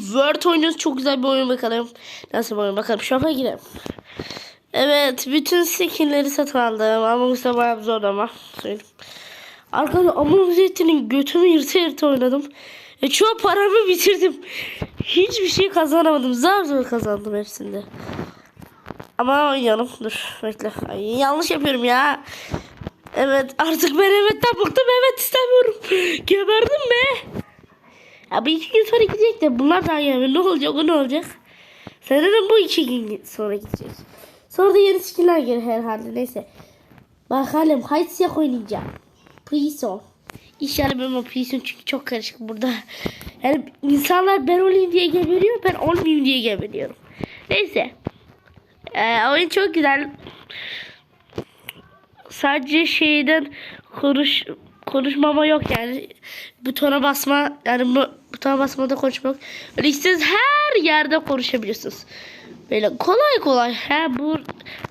Word oynuyoruz. Çok güzel bir oyun bakalım. Nasıl bir oyun bakalım. Shop'a girelim. Evet. Bütün skinleri satın aldım. Bu sefer bayağı zor ama. Söyleyeyim. Arkadaşlar Among Us'nin götümü yırta yırta oynadım. E, çoğu paramı bitirdim. Hiçbir şey kazanamadım. Zar zor kazandım hepsinde. Ama oynayalım. Dur bekle. Ay, yanlış yapıyorum ya. Evet artık ben evetten bıktım. Evet istemiyorum. Geberdim be. Ya bir iki gün sonra gidecek de bunlar daha gelmiyor. Ne olacak o ne olacak? Sanırım bu iki gün sonra gidecek. Sonra da yeni skinler gelir herhalde. Neyse. Bakalım. Haydi siyah oynayacağım. Prison. İnşallah ben o prison çünkü çok karışık burada. Yani insanlar ben olayım diye geberiyor. Ben olmayayım diye geberiyorum. Neyse. Ee, oyun çok güzel. Sadece şeyden konuş konuşmama yok yani. Butona basma yani bu butona basmada konuşma yok. Öyle istediğiniz her yerde konuşabiliyorsunuz. Böyle kolay kolay. Ha bu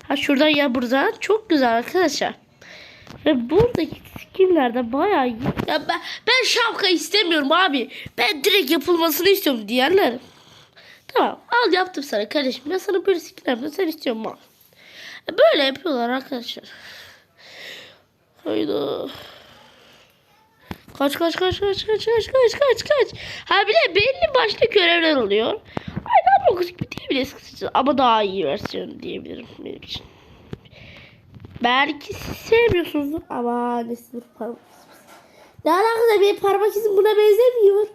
ha şuradan ya buradan çok güzel arkadaşlar. Ve buradaki skinlerde bayağı. Ya ben, ben şapka istemiyorum abi. Ben direkt yapılmasını istiyorum diğerleri. Tamam al yaptım sana kardeşim. Ben sana böyle skin yaptım. Sen istiyorsun al. Böyle yapıyorlar arkadaşlar. Hayda. Kaç kaç kaç kaç kaç kaç kaç kaç kaç. Ha bir de belli başlı görevler oluyor. Aynen bu kısmı diyebiliriz kısacası. Ama daha iyi versiyon diyebilirim benim için. Belki siz sevmiyorsunuzdur ama ne sınıf parmak. Ne alakası benim parmak izim buna benzemiyor.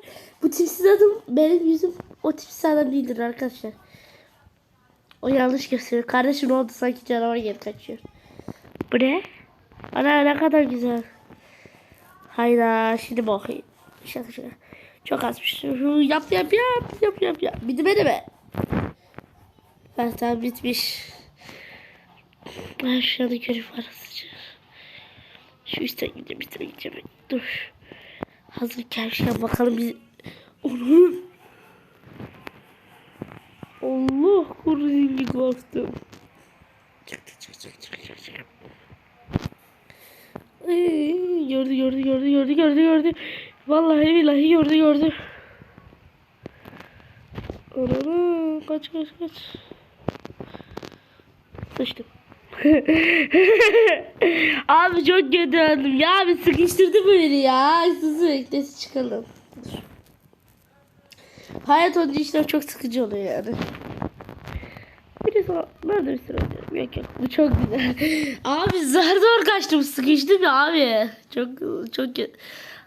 Bu tipsiz adam benim yüzüm o tipsiz adam değildir arkadaşlar. O yanlış gösteriyor. Kardeşim oldu sanki canavar geri kaçıyor. Bu ne? Ana ne kadar güzel. Hayda şimdi bakayım. Şaka şaka. Çok azmış. Yap yap yap yap yap yap. Bitmedi mi? be. Ha, tamam bitmiş. Ben şu anda görev arasıcı. Şu üstten gideceğim üstten gideceğim. Dur. Hazır gelmişken bakalım biz... Onu... Allah korusun ki korktum. Çıktı çık çık çık çık çık. Gördü gördü gördü gördü gördü gördü. Vallahi billahi gördü gördü. Ana, kaç kaç kaç. Sıçtım. abi çok kötü. Ya abi sıkıştırdı beni ya. Sus beklesi çıkalım. Hayat olunca işler çok sıkıcı oluyor yani. Nerede bir oynuyorum? Yok yok bu çok güzel. abi zar zor kaçtım sıkıştım ya abi. Çok çok kötü.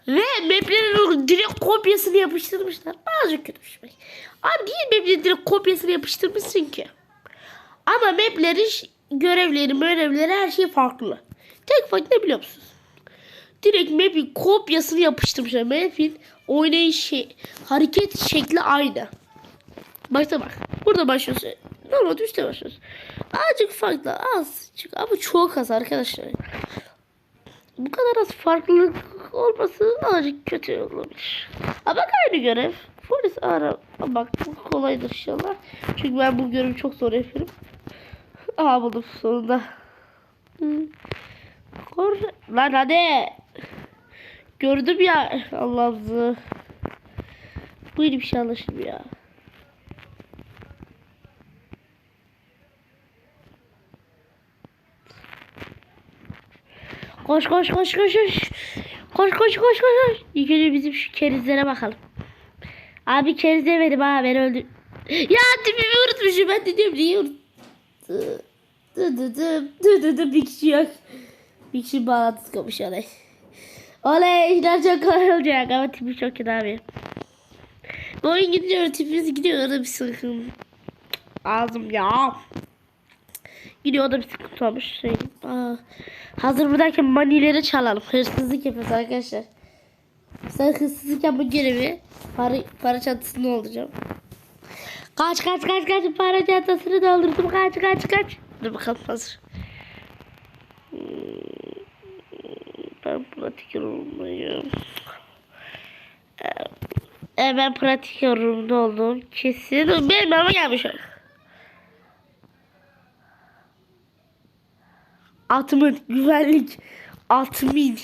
Ve maplerin direkt kopyasını yapıştırmışlar. Bazı kötüymüş. Abi niye maplerin direkt kopyasını yapıştırmışsın ki? Ama maplerin görevleri, görevleri her şey farklı. Tek fark ne biliyor musunuz? Direkt map'in kopyasını yapıştırmışlar. Map'in oynayış şey, hareket şekli aynı. Başta bak. Burada başlıyorsun. Normal üstte başlıyorsun. Azıcık farklı. Az. Çünkü ama çok az arkadaşlar. Bu kadar az farklılık olması azıcık kötü olabilir. Ama aynı görev. Polis ara. Bak bu kolaydır inşallah. Çünkü ben bu görevi çok zor yapıyorum. Aha buldum sonunda. Kor lan hadi. Gördüm ya Allah'ım. Bu bir şey anlaşılmıyor ya. Koş koş koş koş koş. Koş koş koş koş. İlk önce bizim şu kerizlere bakalım. Abi keriz demedim ha ben öldüm. Ya tipimi unutmuşum ben de diyorum niye unuttum. Bir kişi yok. Bir kişi bağlantısı kopmuş olay. Oley işler çok kolay olacak ama tipi çok kötü abi. Bu oyun gidiyor tipimiz gidiyor orada bir sıkıntı. Ağzım ya. Gidiyor orada bir sıkıntı olmuş. Şey, aa. Hazır buradayken manileri çalalım. Hırsızlık yapıyoruz arkadaşlar. Sen hırsızlık yapma görevi. Para, para çantasını olacağım. Kaç kaç kaç kaç para çantasını doldurdum. Kaç kaç kaç. Dur bakalım hazır. Ben pratik yorumdayım. Ee, ben pratik yorumda oldum. Kesin. Benim ama gelmiş. Atımın güvenlik. Atmin.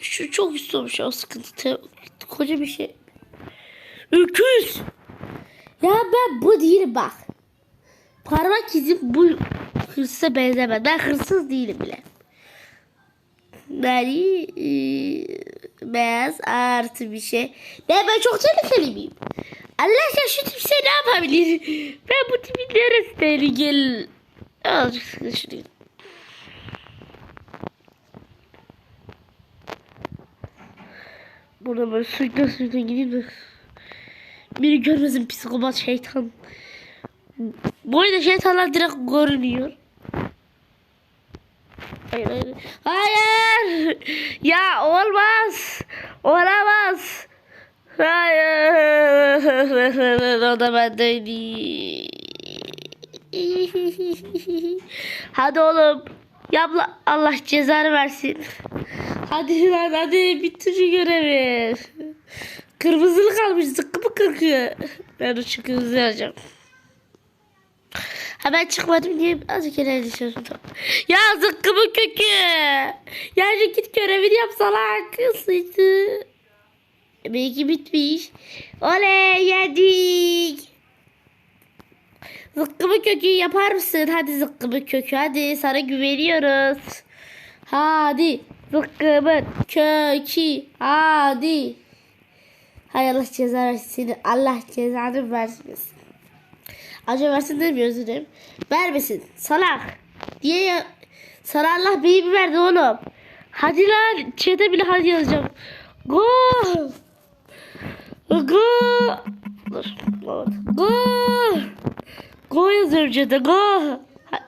Şu çok üstü olmuş o sıkıntı. Koca bir şey. Öküz. Ya ben bu değilim bak. Parmak izim bu hırsa benzemez. Ben hırsız değilim bile. Yani e, beyaz artı bir şey. Ne ben çok tehlikeli miyim? Allah aşkına şu tip şey ne yapabilir? Ben bu tipin neresi tehlikeli? Azıcık sıkıştırayım. Burada böyle sürükle sürükle gideyim de. Biri görmesin psikopat şeytan. Bu arada şeytanlar direkt görünüyor. Hayır hayır. Hayır. Ya olmaz. Olamaz. Hayır. O da bendeydi. Hadi oğlum. Yapla Allah cezanı versin. Hadi lan hadi bitir şu görevi. Kırmızılı kalmış zıkkı mı kırkı. Ben o şu kırmızı alacağım. Hemen çıkmadım diye azıcık düşüyorum. Ya zıkkımın kökü. Yani git görevini yap salak. Sıçtı. Belki bitmiş. Oley yedik. Zıkkımın kökü yapar mısın? Hadi zıkkımın kökü hadi sana güveniyoruz. Hadi zıkkımın kökü hadi. Hay Allah ceza versin. Allah cezanı versin. Acaba versin demiyoruz dedim. Vermesin. Salak. Diye. Sana Allah beyi verdi oğlum. Hadi lan. Çete bile hadi yazacağım. Go. Go. Dur. Go. Go yazıyorum çete. Go. Ha-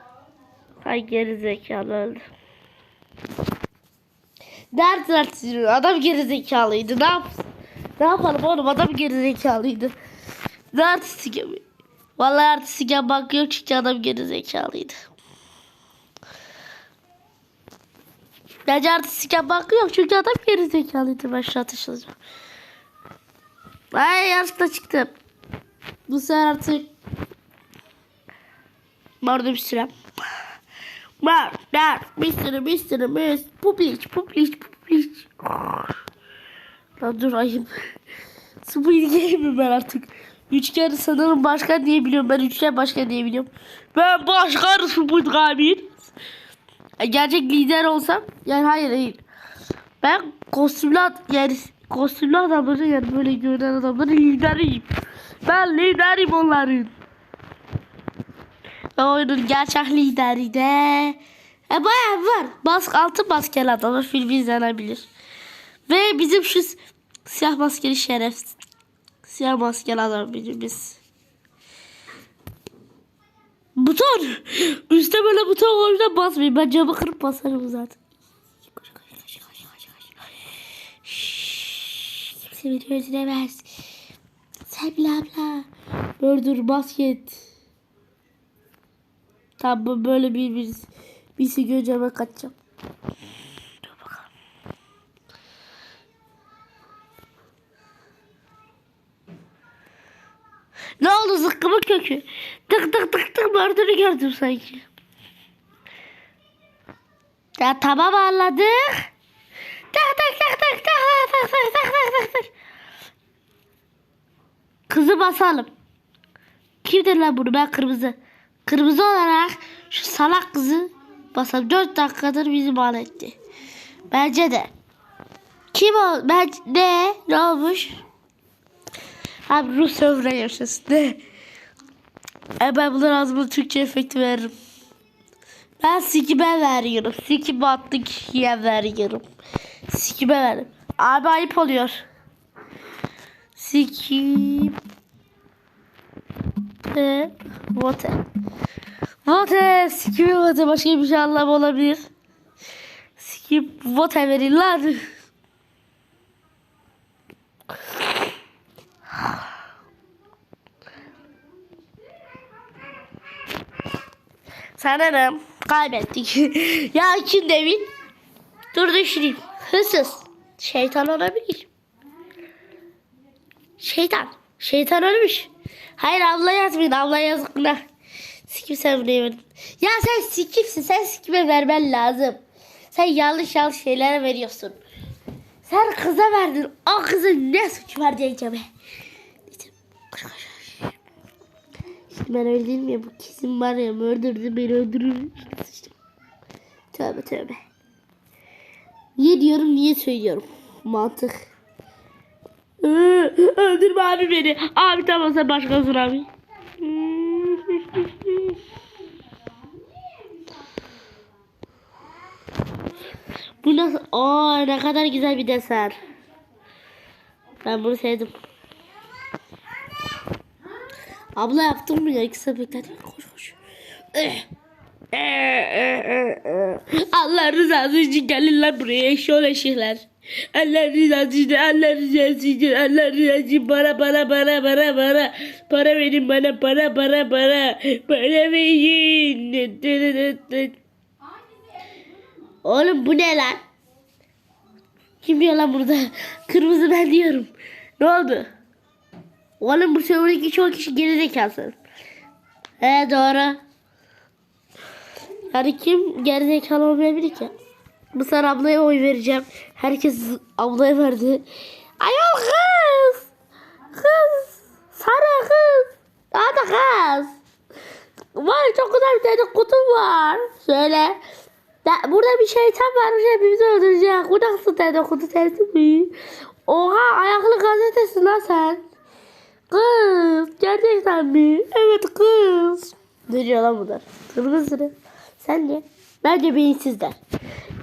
Hay geri zekalı öldü. Dert dert sürüyor. Adam geri zekalıydı. Ne yapsın? Ne yapalım oğlum? Adam geri zekalıydı. Ne artistik yapıyor? Vallahi artistik yapmak yok çünkü adam geri zekalıydı. Bence artistik yapmak yok çünkü adam geri zekalıydı. Ben şu atışılacağım. Ay yanlışlıkla çıktım. Bu sefer artık Vardı bir sürem. Var, der, bir sürü, bir sürü, bir sürü, publish, publish, publish. Lan dur ayım. Squid Game'im ben artık. Üçgen sanırım başkan diye biliyorum. Ben üçgen başkan diye biliyorum. Ben başkan Squid Game'in. Gerçek lider olsam. Yani hayır hayır. Ben kostümlü yani kostümlü adamların yani böyle görünen adamların lideriyim. Ben liderim onların. Ve oyunun gerçek lideri de e, bayağı var. Bask altı maskeli adamı filmi izlenebilir. Ve bizim şu siyah maskeli şeref. Siyah maskeli adam birimiz. Buton. Üste böyle buton koyunca basmayın. Ben camı kırıp basarım zaten. Koş, koş, koş, Kimse beni öldüremez. Sen bile abla. Dur dur basket. Bu böyle bir bir birisi göreceğime kaçacağım. Dur bakalım. Ne oldu zıkkımın kökü? Tık tık tık tık gördüğünü gördüm sanki. Ya tamam anladık. Tak tak tak tak tak tak tak tak tak tak tak. Kızı basalım. Kimdir lan bunu? Ben kırmızı. Kırmızı olarak şu salak kızı basalım. 4 dakikadır bizi mal etti. Bence de. Kim o? Ben ne? Ne olmuş? Abi Rus server'a yaşasın. Ne? E ben bunlara ağzıma Türkçe efekti veririm. Ben Sikim'e veriyorum. Sikim attı kişiye veriyorum. Sikim'e veririm. Abi ayıp oluyor. Sikim. Ve Vote. Sikim vote. Başka bir şey anlam olabilir. Verin lan. Sanırım kaybettik. ya kim devin? Dur düşüneyim. Hırsız. Şeytan olabilir. Şeytan. Şeytan ölmüş. Hayır abla yazmayın. Abla yazıklar. Sikim sen buraya verdin. Ya sen sikimsin. Sen sikime vermen lazım. Sen yanlış yanlış şeylere veriyorsun. Sen kıza verdin. O kızın ne suç var diyeceğim. Koş koş. Şimdi ben öyle ya bu kesin var ya öldürdü beni öldürür. İşte. Tövbe tövbe. Niye diyorum niye söylüyorum. Mantık. Ee, Öldürme abi beni. Abi tamam sen başkasın abi. Bu nasıl? Aa ne kadar güzel bir desen. Ben bunu sevdim. Abla yaptın mı ya? Kısa bekledim. Koş koş. Allah rızası için gelin lan buraya eşyol eşekler. Allah rızası için, Allah rızası için, Allah rızası için para para para para para. Para verin bana para para para. Para verin. Oğlum bu ne lan? Kim diyor lan burada? Kırmızı ben diyorum. Ne oldu? Oğlum bu serverdeki çoğu kişi gerizekalı. He doğru. Yani kim gerizekalı olmayabilir ki? Sefer ablaya oy vereceğim. Herkes ablaya verdi. Ayol kız. Kız. Sarı kız. Daha da kız. Var çok güzel bir tane kutum var. Söyle. Da, burada bir şeytan varmış hepimizi öldürecek. Bu nasıl dedikodu tersi mi? Oha ayaklı gazetesin lan sen. Kız gerçekten mi? Evet kız. Ne diyor lan bunlar? Kırmızı. Sen ne? Bence beyinsizler.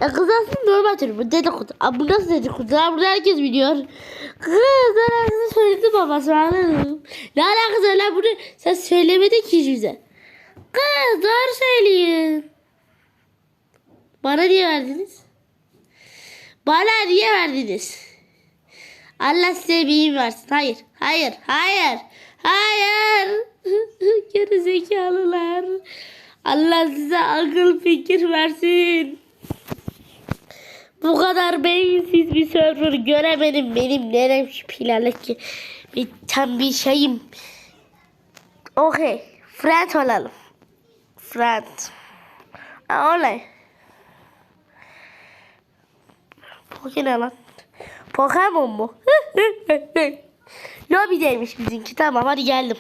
Ya kız aslında normal tür bu dedikodu. Aa, bu nasıl dedikodu? Lan bunu herkes biliyor. Kız ben aslında söyledim babası anladım. Ne alakası var bunu? Sen söylemedin ki hiç bize. Kız doğru söyleyin. Bana niye verdiniz? Bana niye verdiniz? Allah size bir versin. Hayır, hayır, hayır, hayır. Geri zekalılar. Allah size akıl fikir versin. Bu kadar beyinsiz bir server göremedim. Benim nerem şüphelerle ki. Bir tam bir şeyim. Okey. Friend olalım. Friend. Olay. Poke ne lan? Pokemon mu? Lobideymiş bizimki. Tamam hadi geldim.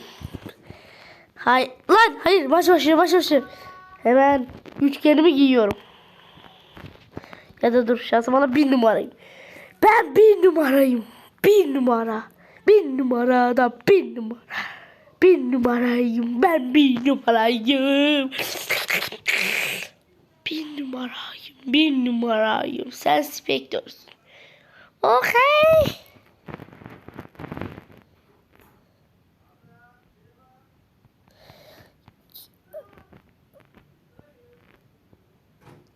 Hay lan hayır baş başa baş başa. Hemen üçgenimi giyiyorum. Ya da dur şansım bana bir numarayım. Ben bir numarayım. Bir numara. Bir numarada bir numara. Bir numarayım. Ben bir numarayım. Bir numarayım. Bir numarayım. Sen spektörsün. Okey.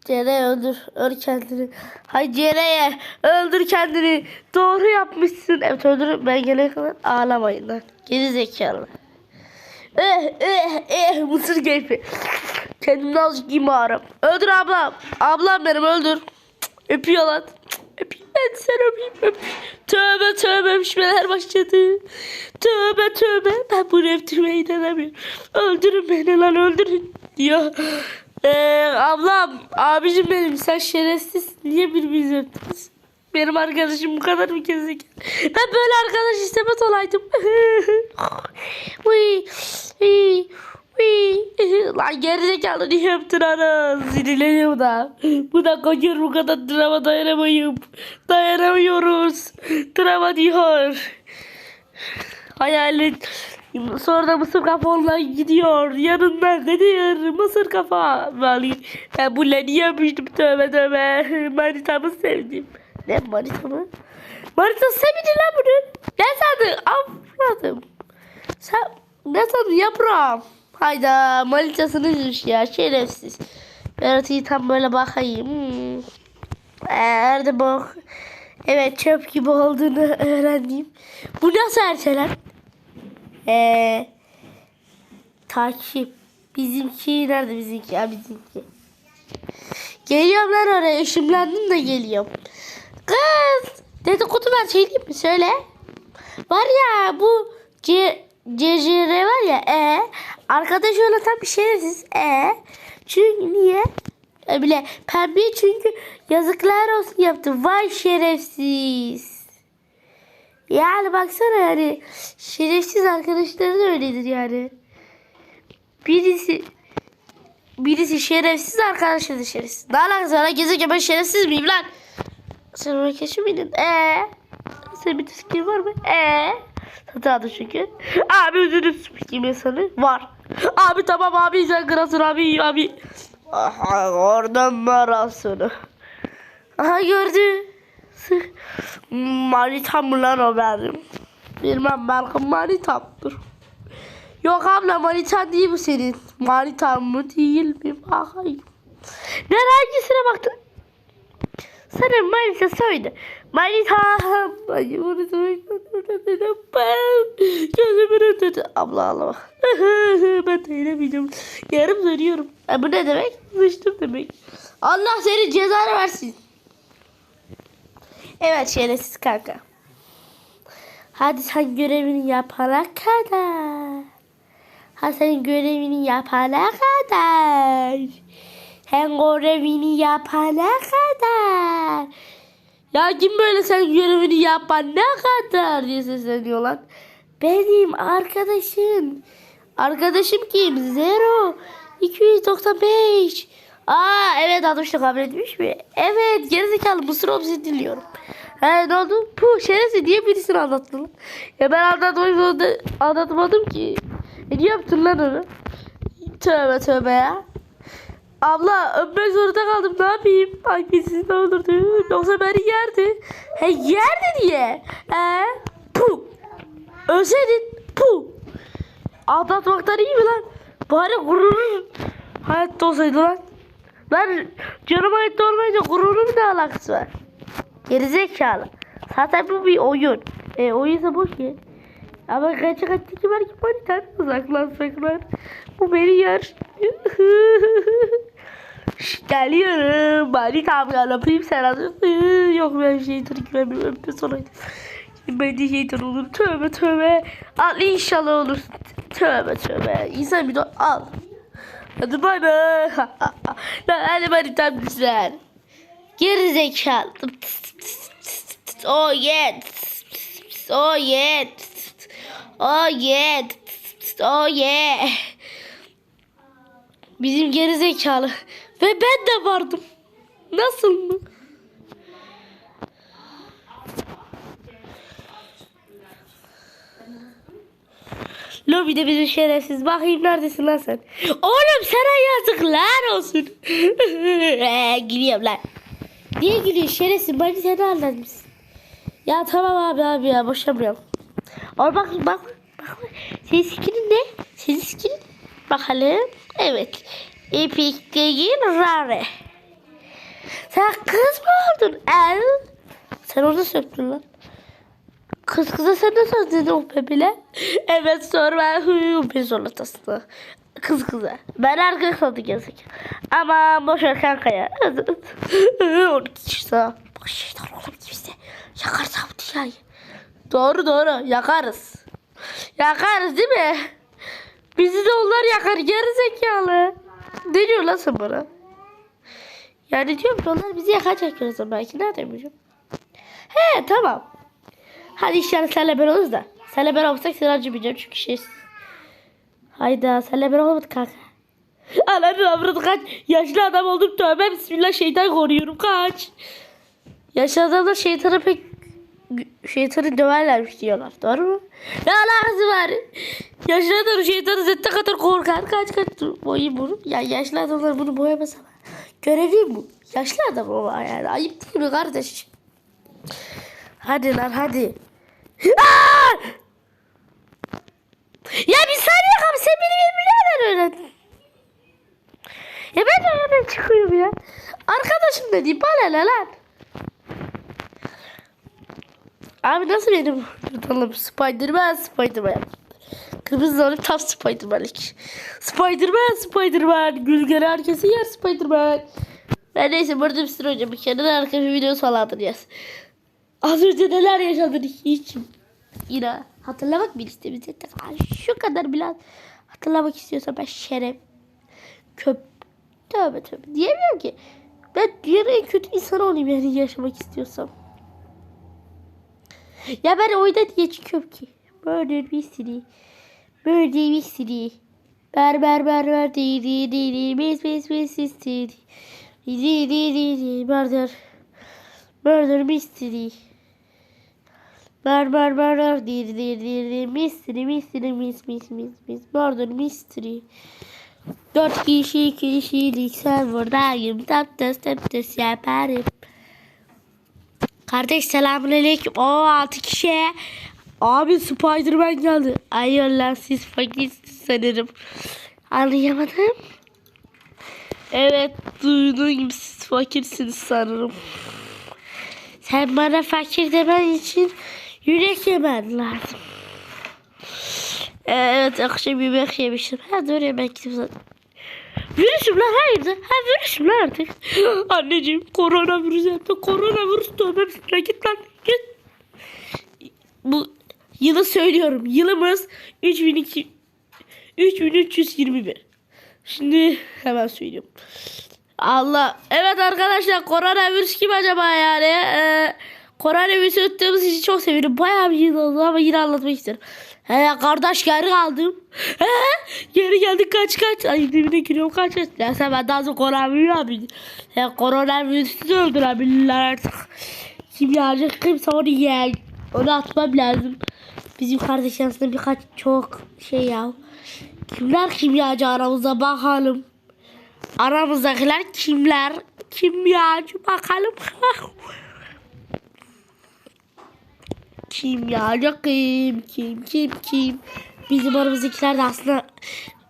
Cere öldür. Öl kendini. Hay Cere'ye öldür kendini. Doğru yapmışsın. Evet öldür. Ben gelene kadar ağlamayın lan. Geri zekalı. Eh eh eh mısır keyfi. Kendimden azıcık yiyeyim ağrım. Öldür ablam. Ablam benim öldür. Öpüyor lan. Öpeyim ben sen öpeyim öpeyim. Tövbe tövbe öpüşmeler başladı. Tövbe tövbe. Ben bunu öptürmeye inanamıyorum. Öldürün beni lan öldürün diyor. Ee, ablam, abicim benim sen şerefsiz. Niye birbirinizi öptünüz? Benim arkadaşım bu kadar mı gezegen? Ben böyle arkadaş istemez olaydım. Lan gerizekalı niye öptün ana? Sinirleniyorum da. Bu da kocuğum bu kadar drama dayanamayıp. Dayanamıyoruz. Drama diyor. Hayalet. Sonra da mısır kafa onunla gidiyor. Yanından ne diyor? Mısır kafa. Vallahi ben bu niye öpmüştüm tövbe tövbe. Manitamı sevdim. Ne manitamı? Manitası sevmedi lan bunu. Ne sandın? Anladım. Sen ne sandın yaprağım? Hayda manitasını üzmüş ya şerefsiz. Ben tam böyle bakayım. Hmm. Nerede bu? Evet çöp gibi olduğunu öğrendim. Bu nasıl erteler? Ee, takip. Bizimki nerede bizimki? Ha bizimki. Geliyorum lan oraya. Işınlandım da geliyorum. Kız. Dedikodu var şey diyeyim mi? Söyle. Var ya bu C CCR var ya e arkadaş öyle tam bir şerefsiz e çünkü niye e, bile pembe çünkü yazıklar olsun yaptı vay şerefsiz Yani baksana yani şerefsiz arkadaşları da öyledir yani. Birisi birisi şerefsiz arkadaşı da şerefsiz. Ne alakası var? lan? Gezerken ben şerefsiz miyim lan? Sen oraya keşif miydin? Eee? Senin bir skin var mı? Eee? Hatadı çünkü. Abi özürüm skin insanı var. Abi tamam abi sen kralsın abi abi. Aha oradan marasını. Aha gördü. Manitam mı lan o benim? Bilmem belki manitamdır. Yok abla manitan değil bu senin. Manitan mı değil mi? Bakayım. Ne hangisine baktın? Sana manita söyle. Manita. Bunu söyle. Ben gözümün önünde. Abla ağlama. ben dayanameyeceğim. Yarım söylüyorum. E, bu ne demek? Sıçtım demek. Allah seni cezanı versin. Evet şerefsiz kanka. Hadi sen görevini yapana kadar. Ha sen görevini yapana kadar. Sen görevini yapana kadar. Ya kim böyle sen görevini yapana kadar diye sesleniyor lan. Benim arkadaşım. Arkadaşım kim? Zero. 295. Aa evet atmıştı kabul etmiş mi? Evet gerizekalı mısır obsi dinliyorum. He ne oldu? Puh şerefsiz diye birisini anlattın. Ya ben zorunda anlatmadım ki. E niye yaptın lan onu? Tövbe tövbe ya. Abla öpmek zorunda kaldım ne yapayım? Ay birisi ne olurdu? Yoksa beni yerdi. He yerdi diye. He puh. Ölseydin puh. Aldatmaktan iyi mi lan? Bari gururun hayatta olsaydı lan. Ben canım hayatta olmayınca gururum ne alakası var? Gerizekalı. Zaten bu bir oyun. E oyunsa boş ver. Ama gerçek hayattaki belki manitan uzaklansak Bu beni yer. Geliyorum. Manitam ya yapayım sen hazırsın. Yok ben şeytanı güvenmiyorum. Öpme sonraydı. Ben de şeytan olurum. Tövbe tövbe. Al inşallah olursun. Tövbe tövbe. İnsan bir de al. Hadi bay bay. Hadi manitam güzel. Geri zekalı. Oh yeah. Oh yeah. Oh yeah. Oh yeah. Bizim geri zekalı. Ve ben de vardım. Nasıl mı? Lobide bizim şerefsiz. Bakayım neredesin lan sen? Oğlum sana yazıklar olsun. Ee, Gülüyorum lan. Niye gülüyorsun şerefsiz? Beni seni anlatmışsın. Ya tamam abi abi ya boşamıyorum. Or bak bak bak. Senin skinin ne? Senin skinin bakalım. Evet. Epic değil rare. Sen kız mı oldun? El. Sen orada söktün lan. Kız kıza sen ne sordun o bebile? Evet sorma. Ben zorlatasın. Kız kıza. Ben erkek olduk yazık. Ama boş ver kanka ya. 12 kişi daha. Bak şeytan oğlum kimse. Yakarız ha bu dünyayı. Doğru doğru yakarız. Yakarız değil mi? Bizi de onlar yakar geri zekalı. Ne diyor lan sen bana? Yani diyorum ki onlar bizi yakacak diyorsun belki nereden bileceğim. He tamam. Hadi inşallah senle ben oluruz da. Senle ben seni acımayacağım çünkü şey. Hayda senle ben olmadık kanka. Ananın avradı kaç. Yaşlı adam oldum tövbe bismillah şeytan koruyorum kaç. Yaşlı adamlar şeytanı pek şeytanı döverlermiş diyorlar. Doğru mu? Ne alakası var? Yaşlı adam şeytanı zette kadar korkar. Kaç kaç boyayım bunu. Ya yaşlı adamlar bunu boyamasa. Görevim bu. Yaşlı adam o yani. Ayıp değil mi kardeş? Hadi lan hadi. Ya bir saniye abi sen beni bir öğrendin? Ya ben de çıkıyorum ya? Arkadaşım dedi bana ne lan? Abi nasıl benim kurtalım? Spiderman Spiderman. Kırmızı alıp tam Spiderman'lik. Spiderman Spiderman. Gülgeni herkesi yer Spiderman. Ben neyse burada bir sürü hocam. Bir kere de arka bir video salatıracağız. Az önce neler yaşadık hiç. Yine hatırlamak mı istemiyorsun? Şu kadar biraz hatırlamak istiyorsan ben şeref. Köp. Tövbe tövbe. Diyemiyorum ki. Ben dünyanın en kötü insan olayım yani yaşamak istiyorsam. Ya ben oyunda diye çıkıyorum ki. Murder mystery. Murder mystery. Ber ber ber ber di di di di mis mis mis mystery. Di di di di di murder. Murder mystery. Ber di di di di di mystery mystery mis mis mis mis murder mystery. Dört kişi kişilik serverdayım. Tap tas tap tas yaparım. Kardeş selamünaleyküm. O altı kişi. Abi Spiderman geldi. Ay Allah siz fakirsiniz sanırım. Anlayamadım. Evet duyduğun gibi siz fakirsiniz sanırım. Sen bana fakir demen için yürek yemen lazım. Evet akşam yemek yemiştim. Ha dur yemek yemiştim. Virüsüm lan hayırdır? Ha virüsüm lan artık. Anneciğim koronavirüs yaptı. Koronavirüs tövbe bismillah git lan git. Bu yılı söylüyorum. Yılımız 3002 3321. Şimdi hemen söylüyorum. Allah. Evet arkadaşlar koronavirüs kim acaba yani? Ee, koronavirüsü öttüğümüz için çok seviyorum. Bayağı bir yıl oldu ama yine anlatmak isterim. He kardeş geri kaldım. He geri geldik kaç kaç. Ay dibine giriyorum kaç kaç. Ya sen ben daha sonra koronavirüs abi. He koronavirüsü de öldürebilirler artık. Kimyacı kimse onu yer. Onu atmam lazım. Bizim kardeş aslında birkaç çok şey ya. Kimler kimyacı aramızda bakalım. Aramızdakiler kimler? Kimyacı bakalım. Kimyacı kim? Kim kim kim? Bizim aramızdakiler de aslında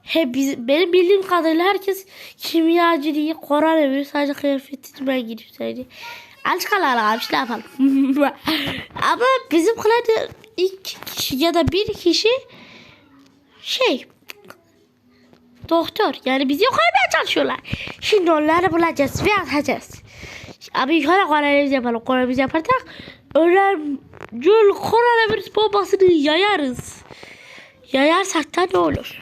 hep biz, benim bildiğim kadarıyla herkes kimyacı diye koronavirüs sadece kıyafeti ben gidiyor sadece. Aç kalalım abi ne yapalım. Ama bizim klanda ilk kişi ya da bir kişi şey doktor. Yani bizi koymaya çalışıyorlar. Şimdi onları bulacağız ve atacağız. Abi yukarı koronavirüs yapalım. Koronavirüs yaparsak ölümcül koronavirüs bombasını yayarız. Yayarsak da ne olur?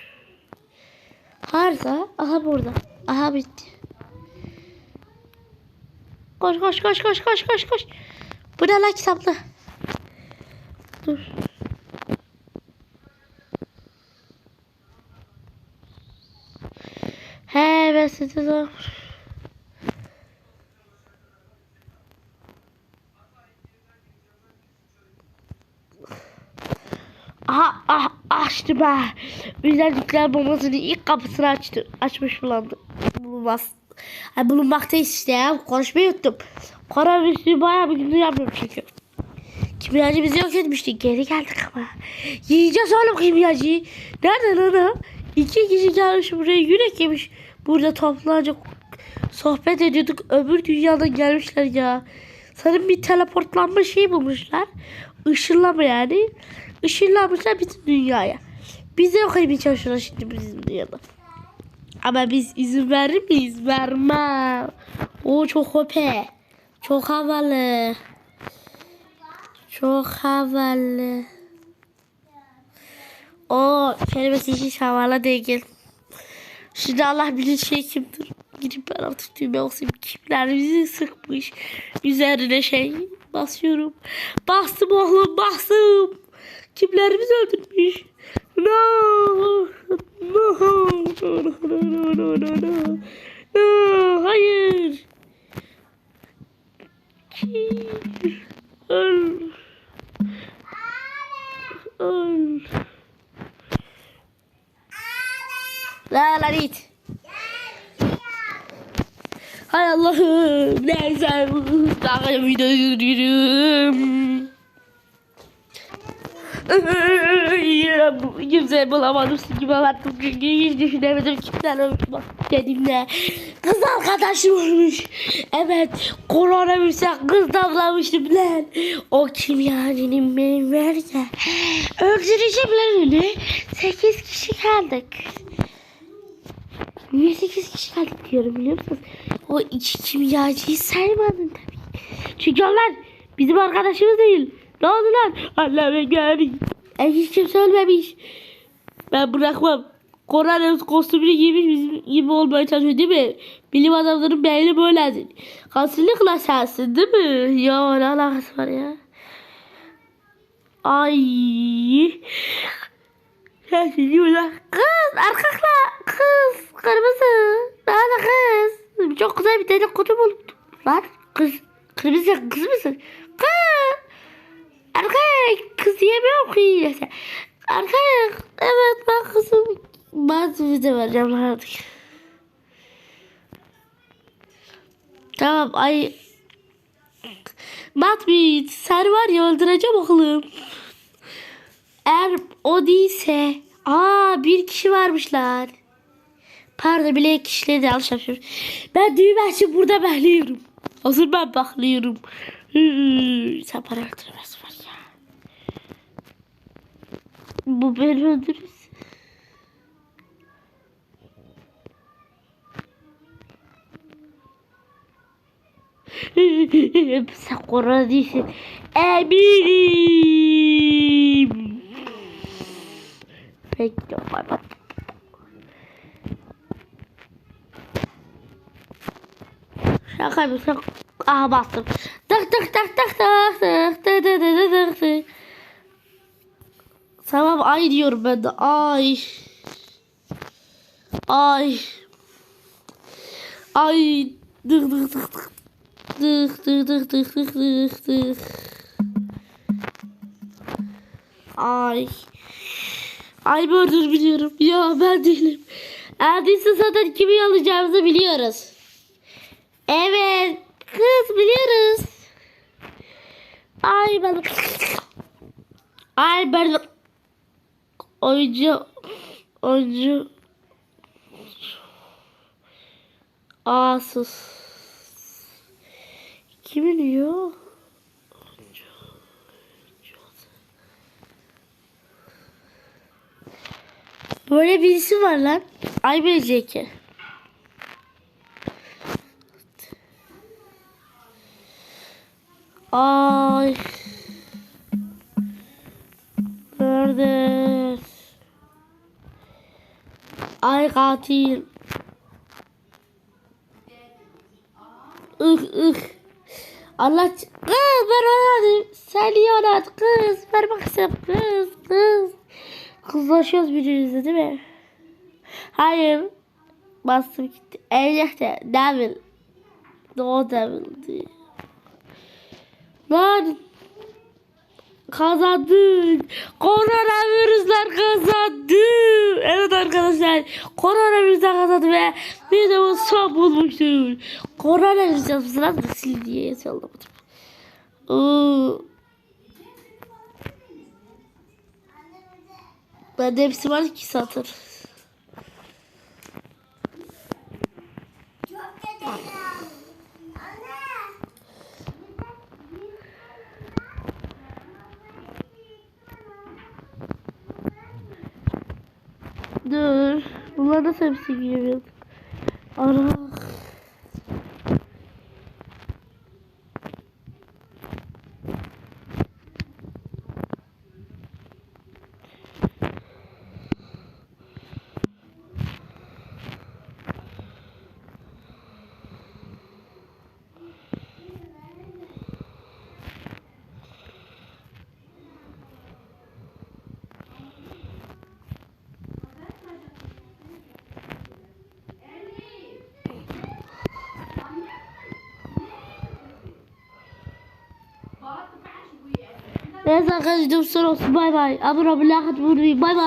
Harza. Aha burada. Aha bitti. Koş koş koş koş koş koş koş. Bu ne lan kitaplı? Dur. He ben size zor. Aha, aha açtı be. Özellikler bombasının ilk kapısını açtı. Açmış falan. Bulunmaz. Ay bulunmaktayız işte ya. Konuşmayı unuttum. Koronavirüsü bayağı bir gündür yapmıyorum çünkü. Kimyacı bizi yok etmişti. Geri geldik ama. Yiyeceğiz oğlum kimyacıyı. Nerede lan o? İki kişi gelmiş buraya yürek yemiş. Burada toplanacak sohbet ediyorduk. Öbür dünyadan gelmişler ya. Sanırım bir teleportlanma şey bulmuşlar. Işınlama yani. Işınlanmışlar bütün dünyaya. Bize yok etmeye çalışıyorlar şimdi bizim dünyada. Ama biz izin verir miyiz? Vermem. O çok hope. Çok havalı. Çok havalı. O kelimesi hiç havalı değil. Şimdi Allah bilir şey kimdir. Girip ben artık düğme olsun. Kimler bizi sıkmış. Üzerine şey basıyorum. Bastım oğlum bastım. Kimlerimiz öldürmüş. No. No. No. No. No. No. No. no. no. Hayır. Hayır. Öl. Öl. La la git. Hay Allah'ım. Neyse. Daha videoyu duruyorum. Ya, bu- Kimse bulamadım gibi baktım çünkü hiç düşünemedim kimden ölmüş dedim de kız arkadaşım olmuş evet koronavirüse kız davlamıştım lan o kimyacının benim var ya öldüreceğim lan onu 8 kişi kaldık Niye 8 kişi kaldık diyorum biliyor musunuz? O iki kimyacıyı saymadın tabii. Çünkü onlar bizim arkadaşımız değil. Ne oldu lan? Allah be gari. E, hiç kimse ölmemiş. Ben bırakmam. Koronavirüs kostümünü giymiş bizim gibi olmaya çalışıyor değil mi? Bilim adamlarının beyni böyledir. Kesinlikle sensin değil mi? Ya ne alakası var ya? Ay. Ya diyorlar. Kız arkakla kız kırmızı. Nerede kız? Çok güzel bir kutu buldum. Lan kız kırmızı kız mısın? Kız. Erkek kız yemiyorum ki. Erkek evet ben kızım. Ben size vereceğim artık. Tamam ay. Matbit sen var ya öldüreceğim oğlum. Eğer o değilse. Aa bir kişi varmışlar. Pardon bile kişileri de yapıyorum. Ben düğme için burada bekliyorum. Hazır ben bekliyorum. Sen para öldürmez var ya. Bu beni öldürür. Sen korona değilsin. Eminim. Peki bay bay. Şaka yapıyorsun. Aha bastım. Tık tık tık tık tık tık tık tık tık tık tık. Tamam ay diyorum ben de ay. Ay. Ay. Tık tık tık tık. Tık tık tık tık tık tık tık. Ay. Ay böyle biliyorum. Ya ben değilim. Erdiyse zaten kimi alacağımızı biliyoruz. Evet. Kız biliyoruz. Ay ben... Ay ben... Oyuncu... Oyuncu... Asus. Kim diyor? Böyle birisi var lan. Ay BCK. Ay. Nerede? Ay katil. Ih ih. Allah kız ben oynadım. Sen niye oynadın kız? Ver bak sen kız kız. Kızlaşıyoruz birbirimizle değil mi? Hayır. Bastım gitti. Ejderha Devil. No Devil'di. Lan. Kazandık. Koronavirüsler kazandı. Evet arkadaşlar. Koronavirüsler kazandı ve videomuz son bulmuştur. Koronavirüs yazmışlar da sil diye yazıyorlar. Oo. Bende hepsi var ki satır. Dur. Bunlar nasıl hepsi giriyor? Ara. ليزا غير جدو باي باي اضرب لاخذ خطبوني باي باي